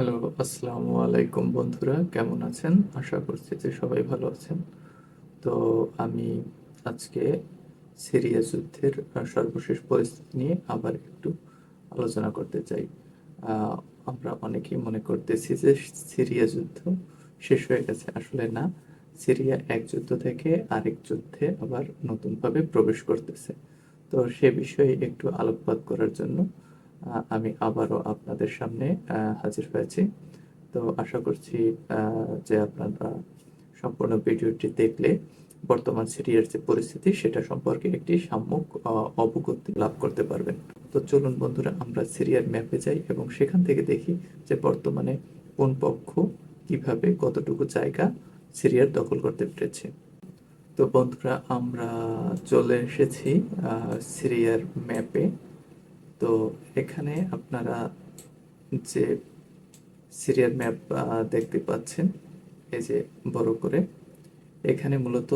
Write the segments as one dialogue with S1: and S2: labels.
S1: Hello, আসসালামু আলাইকুম বন্ধুরা, কেমন আছেন? আশা করছি যে সবাই ভালো আছেন। তো আমি আজকে সিরিয়া যুদ্ধের সর্বশেষ পরিস্থিতি নিয়ে আবার একটু আলোচনা করতে চাই। আমরা অনেকেই মনে করতেছি যে সিরিয়া যুদ্ধ শেষ হয়ে গেছে। আসলে না, সিরিয়া এক যুদ্ধ থেকে আরেক যুদ্ধে আবার নতুনভাবে প্রবেশ করতেছে। তো সে বিষয়ে একটু আলোকপাত করার জন্য আমি আবারও আপনাদের সামনে হাজির হয়েছি। তো আশা করছি যে আপনারা সম্পূর্ণ ভিডিওটি দেখলে বর্তমান সিরিয়ার যে পরিস্থিতি, সেটা সম্পর্কে একটি সাম্যক অবগতি লাভ করতে পারবেন। তো চলুন বন্ধুরা, আমরা সিরিয়ার ম্যাপে যাই এবং সেখান থেকে দেখি যে বর্তমানে কোন পক্ষ কীভাবে কতটুকু জায়গা সিরিয়ার দখল করতে পেরেছে। তো বন্ধুরা, আমরা চলে এসেছি সিরিয়ার ম্যাপে। তো এখানে আপনারা যে সিরিয়াল ম্যাপ দেখতে পাচ্ছেন, এই যে বড় করে, এখানে মূলত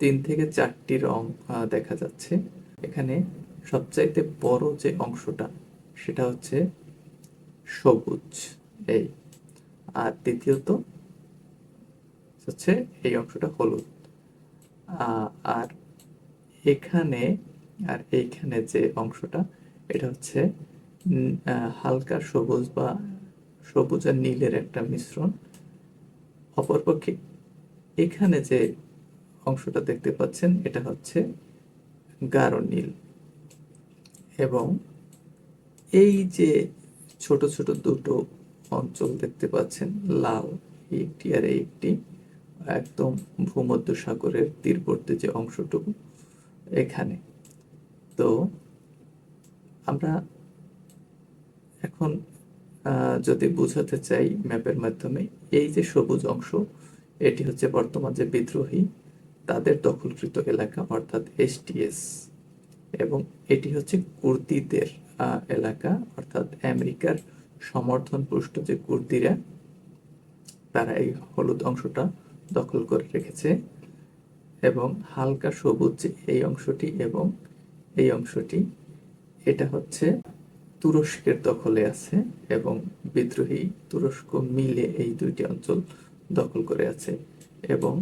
S1: তিন থেকে চারটি রং দেখা যাচ্ছে। এখানে সবচাইতে বড় যে অংশটা, সেটা হচ্ছে সবুজ, এই। আর দ্বিতীয়ত হচ্ছে এই অংশটা হলুদ। আর এখানে আর এইখানে যে অংশটা, এটা হচ্ছে হালকা সবুজ বা সবুজ আর নীলের একটা মিশ্রণ। অপরপক্ষে এখানে যে অংশটা দেখতে পাচ্ছেন, এটা হচ্ছে গাঢ় নীল। এবং এই যে ছোট ছোট দুটো অঞ্চল দেখতে পাচ্ছেন, লাল একটি আর একটি, একদম ভূমধ্য সাগরের তীরবর্তী যে অংশটুকু এখানে। তো আমরা এখন যদি বোঝাতে চাই ম্যাপের মাধ্যমে, এই যে সবুজ অংশ, এটি হচ্ছে বর্তমান যে বিদ্রোহী, তাদের দখলকৃত এলাকা, অর্থাৎ এসটিএস এবং এটি হচ্ছে কুর্দিদের এলাকা, অর্থাৎ আমেরিকার সমর্থন পুষ্ট যে কুর্দিরা, তারা এই হলুদ অংশটা দখল করে রেখেছে। এবং হালকা সবুজ এই অংশটি এবং এই অংশটি। এটা হচ্ছে তুরস্কের দখলে আছে এবং বিদ্রোহী তুরস্ক মিলে এই দুইটি অঞ্চল দখল করে আছে এবং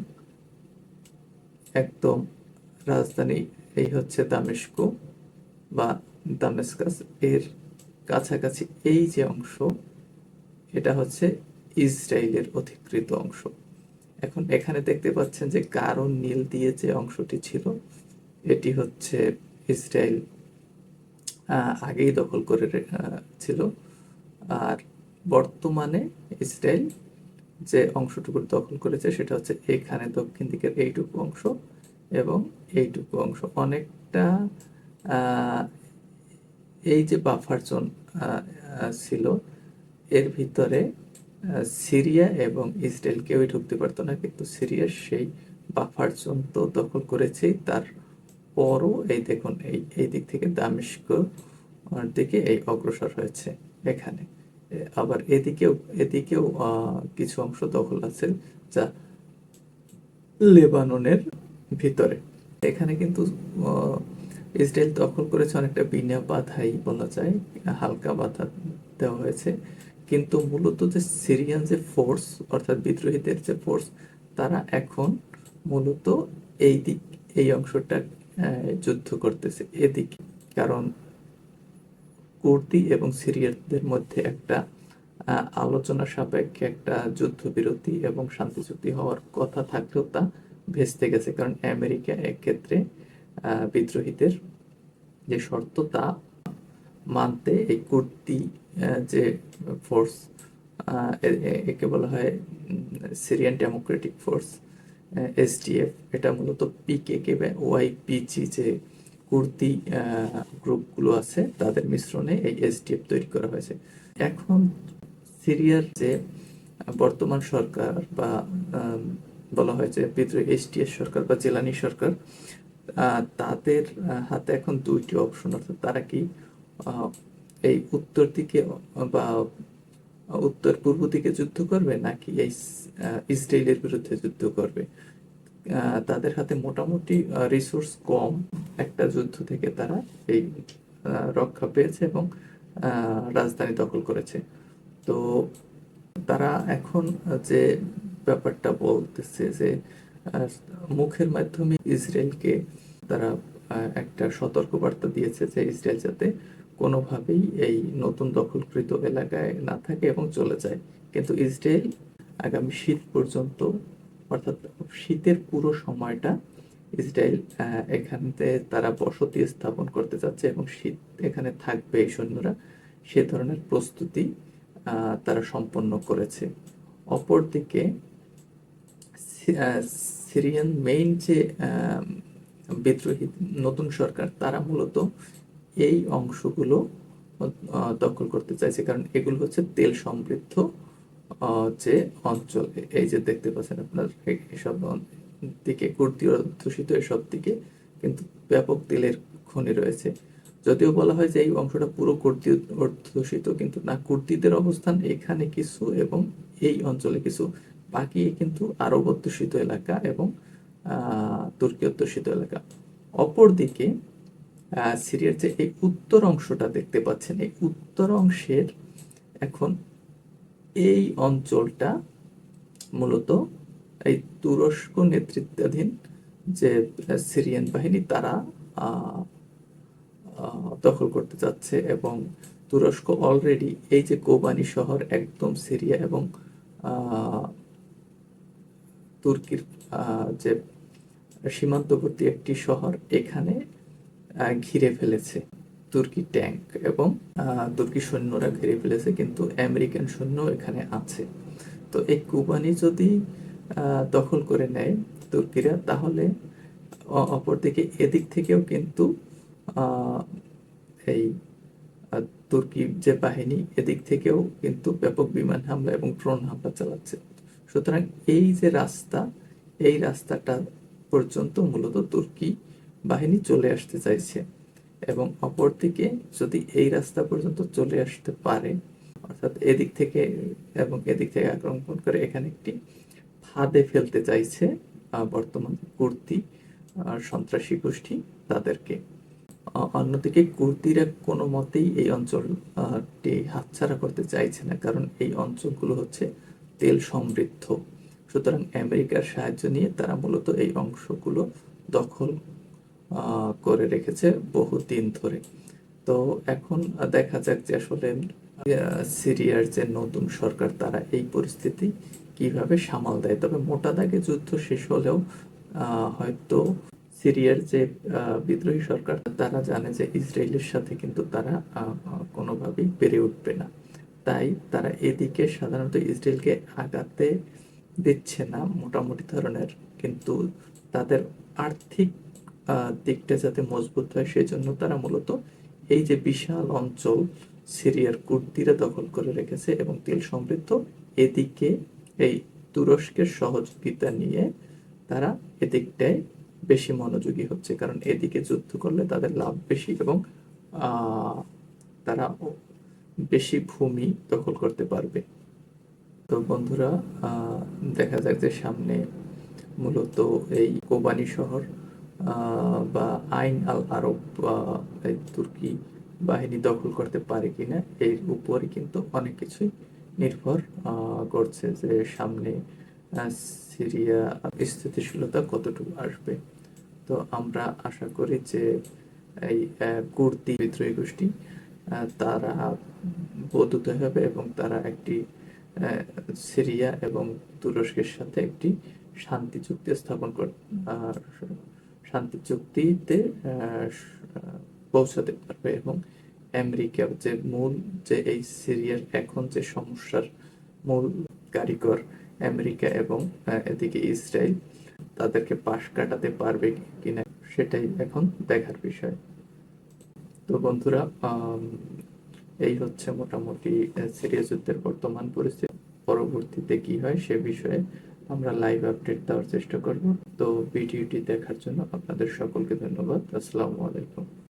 S1: একদম রাজধানী এই হচ্ছে দামেস্কো বা দামেস্কাস। এর কাছাকাছি এই যে অংশ, এটা হচ্ছে ইসরায়েলের অধিকৃত অংশ। এখন এখানে দেখতে পাচ্ছেন যে গাঢ় নীল দিয়ে যে অংশটি ছিল, এটি হচ্ছে ইসরায়েল আগেই দখল করে ছিল। আর বর্তমানে ইসরায়েল যে অংশটুকু দখল করেছে সেটা হচ্ছে এখানে দক্ষিণ দিকের এইটুকু অংশ এবং এইটুকু অংশ। অনেকটা এই যে বাফার জোন ছিল, এর ভিতরে সিরিয়া এবং ইসরায়েল কেউই ঢুকতে পারতো না, কিন্তু সিরিয়া সেই বাফার জোন তো দখল করেছে। তার পরও এই দেখুন, এই এই দিক থেকে দামেস্ক দিকে এই অগ্রসর হয়েছে এখানে। আবার এদিকেও এদিকেও কিছু অংশ দখল আছে যা লেবাননের ভিতরে। এখানে কিন্তু ইসরায়েল দখল করেছে অনেকটা বিনা বাধাই বলা যায়, হালকা বাধা দেওয়া হয়েছে। কিন্তু মূলত যে সিরিয়ান যে ফোর্স অর্থাৎ বিদ্রোহীদের যে ফোর্স তারা এখন মূলত এই দিক, এই অংশটা যুদ্ধ করতেছে এদিক। কারণ কুর্দি এবং সিরিয়ানদের মধ্যে একটা আলোচনা সাপেক্ষে একটা যুদ্ধবিরতি এবং শান্তি চুক্তি হওয়ার কথা থাকলেও তা ভেস্তে গেছে। কারণ আমেরিকা এক্ষেত্রে বিদ্রোহীদের যে শর্ত তা মানতে এই আহ, যে ফোর্স একে বলা হয় সিরিয়ান ডেমোক্রেটিক ফোর্স এসডিএফ এটা মূলত পিকেকে বা ওয়াইপিজি যে কুর্দি গ্রুপগুলো আছে তাদের মিশ্রণে এই এসডিএফ তৈরি করা হয়েছে। এখন সিরিয়ার যে বর্তমান সরকার বা বলা হয় যে বিদ্রোহী এসটিএস সরকার বা জেলানি সরকার তাদের হাতে এখন দুইটি অপশন অর্থাৎ তারা কি এই উত্তর দিকে, বা উত্তর পূর্ব দিকে যুদ্ধ করবে নাকি এই ইসরায়েলের বিরুদ্ধে যুদ্ধ করবে? তাদের হাতে মোটামুটি রিসোর্স কম একটা যুদ্ধ থেকে তারা এই রক্ষা পেয়েছে এবং রাজধানী দখল করেছে। তো তারা এখন যে ব্যাপারটা বলতেছে যে মুখের মাধ্যমে ইসরায়েলকে তারা একটা সতর্কবার্তা দিয়েছে যে ইসরায়েল যাতে কোনোভাবেই এই নতুন দখলকৃত এলাকায় না থাকে এবং চলে যায়। কিন্তু ইসরায়েল আগামী শীত পর্যন্ত, অর্থাৎ শীতের পুরো সময়টা ইসরায়েল এখানতে তারা বসতি স্থাপন করতে যাচ্ছে এবং শীত এখানে থাকবে এই সৈন্যরা। সে ধরনের প্রস্তুতি তারা সম্পন্ন করেছে। অপরদিকে সিরিয়ান মেইন যে বিদ্রোহী নতুন সরকার, তারা মূলত এই অংশগুলো দখল করতে চাইছে। কারণ এগুলো হচ্ছে তেল সমৃদ্ধ যে অঞ্চল। এই যে দেখতে পাচ্ছেন আপনার এসব দিকে কুর্দি অধ্যুষিত এসব দিকে, কিন্তু ব্যাপক তেলের খনি রয়েছে। যদিও বলা হয় যে এই অংশটা পুরো কুর্দি অধ্যুষিত কিন্তু না কুর্দিদের অবস্থান এখানে কিছু এবং এই অঞ্চলে কিছু। বাকি কিন্তু আরব অধ্যুষিত এলাকা এবং তুর্কি অধ্যুষিত এলাকা। অপরদিকে সিরিয়ার যে এই উত্তর অংশটা দেখতে পাচ্ছেন, এই উত্তর অংশের এখন এই অঞ্চলটা মূলত এই তুরস্ক নেতৃত্বাধীন যে সিরিয়ান বাহিনী তারা দখল করতে যাচ্ছে এবং তুরস্ক অলরেডি এই যে কোবানি শহর একদম সিরিয়া এবং তুর্কির যে সীমান্তবর্তী একটি শহর, এখানে ঘিরে ফেলেছে। তুর্কি ট্যাঙ্ক এবং তুর্কি সৈন্যরা ঘিরে ফেলেছে, কিন্তু আমেরিকান সৈন্য এখানে আছে। তো এই কুবানি যদি দখল করে নেয় তুর্কিরা, তাহলে অপরদিকে এদিক থেকেও কিন্তু এই তুর্কি যে বাহিনী, এদিক থেকেও কিন্তু ব্যাপক বিমান হামলা এবং ড্রোন হামলা চালাচ্ছে। সুতরাং এই যে রাস্তা, এই রাস্তাটা পর্যন্ত মূলত তুর্কি বাহিনী চলে আসতে চাইছে এবং অপর অপরদিকে যদি এই রাস্তা পর্যন্ত চলে আসতে পারে, অর্থাৎ এদিক থেকে এবং এদিক থেকে আক্রমণ করে এখানে একটি ফাঁদে ফেলতে চাইছে বর্তমান কুর্দি আর সন্ত্রাসী গোষ্ঠী তাদেরকে। অন্যদিকে কুর্দিরা কোনো মতেই এই অঞ্চলটি হাতছাড়া করতে চাইছে না, কারণ এই অঞ্চলগুলো হচ্ছে তেল সমৃদ্ধ। সুতরাং আমেরিকার সাহায্য নিয়ে তারা মূলত এই অংশগুলো দখল করে রেখেছে বহুদিন ধরে। তো এখন দেখা যাক যে আসলে সিরিয়ার যে নতুন সরকার, তারা এই পরিস্থিতি কীভাবে সামাল দেয়। তবে মোটা দাগে যুদ্ধ শেষ হলেও হয়তো সিরিয়ার যে বিদ্রোহী সরকার, তারা জানে যে ইসরায়েলের সাথে কিন্তু তারা কোনোভাবেই পেরে উঠবে না। তাই তারা এদিকে সাধারণত ইসরায়েলকে আগাতে দিচ্ছে না, মোটামুটি ধরনের। কিন্তু তাদের আর্থিক দিকটা যাতে মজবুত হয় সেই জন্য তারা মূলত এই যে বিশাল অঞ্চল সিরিয়ার কুর্দিরা দখল করে রেখেছে এবং তেল সমৃদ্ধ এদিকে এই তুরস্কের সহযোগিতা নিয়ে তারা এদিকটায় বেশি মনোযোগী হচ্ছে, কারণ এদিকে যুদ্ধ করলে তাদের লাভ বেশি এবং তারা বেশি ভূমি দখল করতে পারবে। তো বন্ধুরা দেখা যাক যে সামনে মূলত এই কোবানি শহর বা আইন আল আরব তুর্কি বাহিনী দখল করতে পারে কিনা, এর উপরে কিন্তু অনেক কিছুই নির্ভর করছে যে সামনে সিরিয়া স্থিতিশীলতা কতটুকু আসবে। তো আমরা আশা করি যে এই কুর্দি বিদ্রোহী গোষ্ঠী তারা বোধোদয় হবে এবং তারা একটি সিরিয়া এবং তুরস্কের সাথে একটি শান্তি চুক্তি স্থাপন শান্তি চুক্তিতে পৌঁছাতে পারবে এবং আমেরিকা যে মূল, যে এই সিরিয়ার এখন যে সমস্যার মূল কারিগর আমেরিকা এবং এদিকে ইসরায়েল, তাদেরকে পাশ কাটাতে পারবে কিনা সেটাই এখন দেখার বিষয়। তো বন্ধুরা এই হচ্ছে মোটামুটি সিরিয়া যুদ্ধের বর্তমান পরিস্থিতি, পরবর্তীতে কি হয় সে বিষয়ে আমরা লাইভ আপডেট দেওয়ার চেষ্টা করব। তো ভিডিওটি দেখার জন্য আপনাদের সকলকে ধন্যবাদ। আসসালামু আলাইকুম।